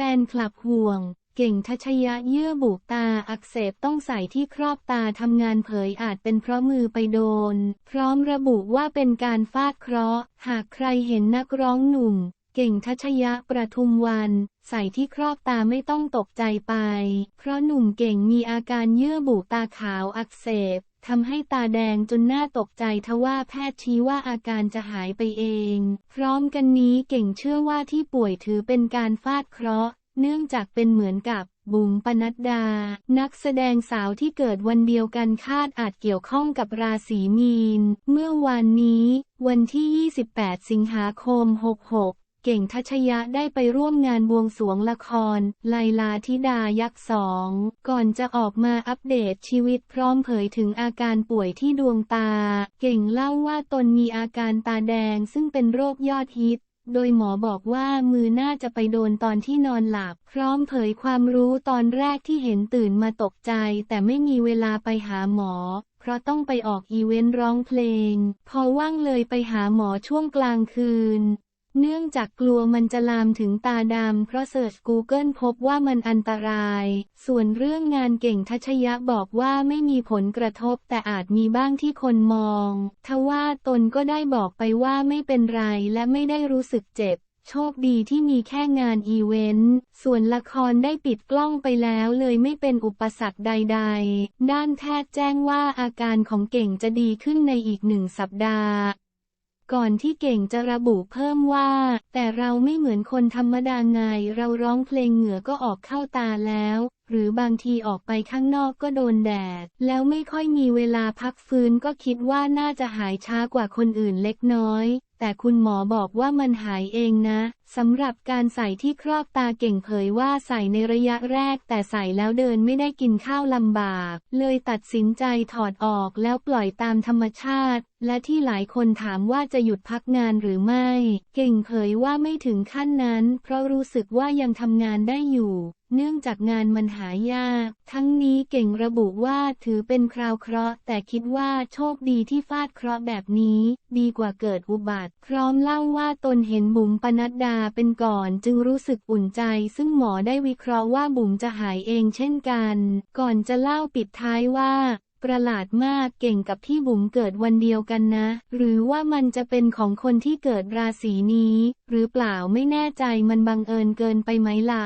ฟนคลับห่วง เก่งทัชยะเยื่อบุตาอักเสบต้องใส่ที่ครอบตาทำงานเผยอาจเป็นเพราะมือไปโดน พร้อมระบุว่าเป็นการฟาดเคราะห์ หากใครเห็นนักร้องหนุ่ม เก่งทัชยะประทุมวัน ใส่ที่ครอบตาไม่ต้องตกใจไป เพราะหนุ่มเก่งมีอาการเยื่อบุตาขาวอักเสบทำให้ตาแดงจนหน่าตกใจทว่าแพทย์ชี้ว่าอาการจะหายไปเอง พร้อมกันนี้เก่งเชื่อว่าที่ป่วยถือเป็นการฟาดเคราะห์ เนื่องจากเป็นเหมือนกับบุ๋มปนัดดา นักแสดงสาวที่เกิดวันเดียวกันคาดอาจเกี่ยวข้องกับราศีมีน เมื่อวานนี้ วันที่ 28 สิงหาคม 66 เก่งทัชยะได้ไปร่วมงานบวงสวงละคร ไลลาธิดายักษ์สองก่อนจะออกมาอัปเดตชีวิตพร้อมเผยถึงอาการป่วยที่ดวงตา เก่งเล่าว่าตนมีอาการตาแดงซึ่งเป็นโรคยอดฮิตโดยหมอบอกว่ามือน่าจะไปโดนตอนที่นอนหลับ พร้อมเผยความรู้ตอนแรกที่เห็นตื่นมาตกใจ แต่ไม่มีเวลาไปหาหมอ เพราะต้องไปออกอีเวนต์ร้องเพลง พอว่างเลยไปหาหมอช่วงกลางคืน เนื่องจากกลัวมันจะลามถึงตาดำเพราะเสิร์ช Google พบว่ามันอันตราย ส่วนเรื่องงานเก่งทัชยะบอกว่าไม่มีผลกระทบแต่อาจมีบ้างที่คนมอง ทว่าตนก็ได้บอกไปว่าไม่เป็นไรและไม่ได้รู้สึกเจ็บ โชคดีที่มีแค่งานอีเวนต์ ส่วนละครได้ปิดกล้องไปแล้วเลยไม่เป็นอุปสรรคใด ๆ ด้านแพทย์แจ้งว่าอาการของเก่งจะดีขึ้นในอีกหนึ่งสัปดาห์ ก่อนที่เก่งจะระบุเพิ่มว่า แต่เราไม่เหมือนคนธรรมดาไง เราร้องเพลงเหงื่อก็ออกเข้าตาแล้ว หรือบางทีออกไปข้างนอกก็โดนแดด แล้วไม่ค่อยมีเวลาพักฟื้นก็คิดว่าน่าจะหายช้ากว่าคนอื่นเล็กน้อย แต่คุณหมอบอกว่ามันหายเองนะสำหรับการใส่ที่ครอบตาเก่งเผยว่าใส่ในระยะแรก แต่ใส่แล้วเดินไม่ได้กินข้าวลำบาก เลยตัดสินใจถอดออกแล้วปล่อยตามธรรมชาติ และที่หลายคนถามว่าจะหยุดพักงานหรือไม่ เก่งเผยว่าไม่ถึงขั้นนั้น เพราะรู้สึกว่ายังทำงานได้อยู่ เนื่องจากงานมันหายาก ทั้งนี้เก่งระบุว่าถือเป็นคราวเคราะห์ แต่คิดว่าโชคดีที่ฟาดเคราะห์แบบนี้ ดีกว่าเกิดอุบัติพร้อมเล่าว่าตนเห็นบุ๋มปนัดดาเป็นก่อน จึงรู้สึกอุ่นใจ ซึ่งหมอได้วิเคราะห์ว่าบุ๋มจะหายเองเช่นกัน ก่อนจะเล่าปิดท้ายว่า ประหลาดมากเก่งกับพี่บุ๋มเกิดวันเดียวกันนะ หรือว่ามันจะเป็นของคนที่เกิดราศีนี้ หรือเปล่าไม่แน่ใจมันบังเอิญเกินไปไหมล่ะ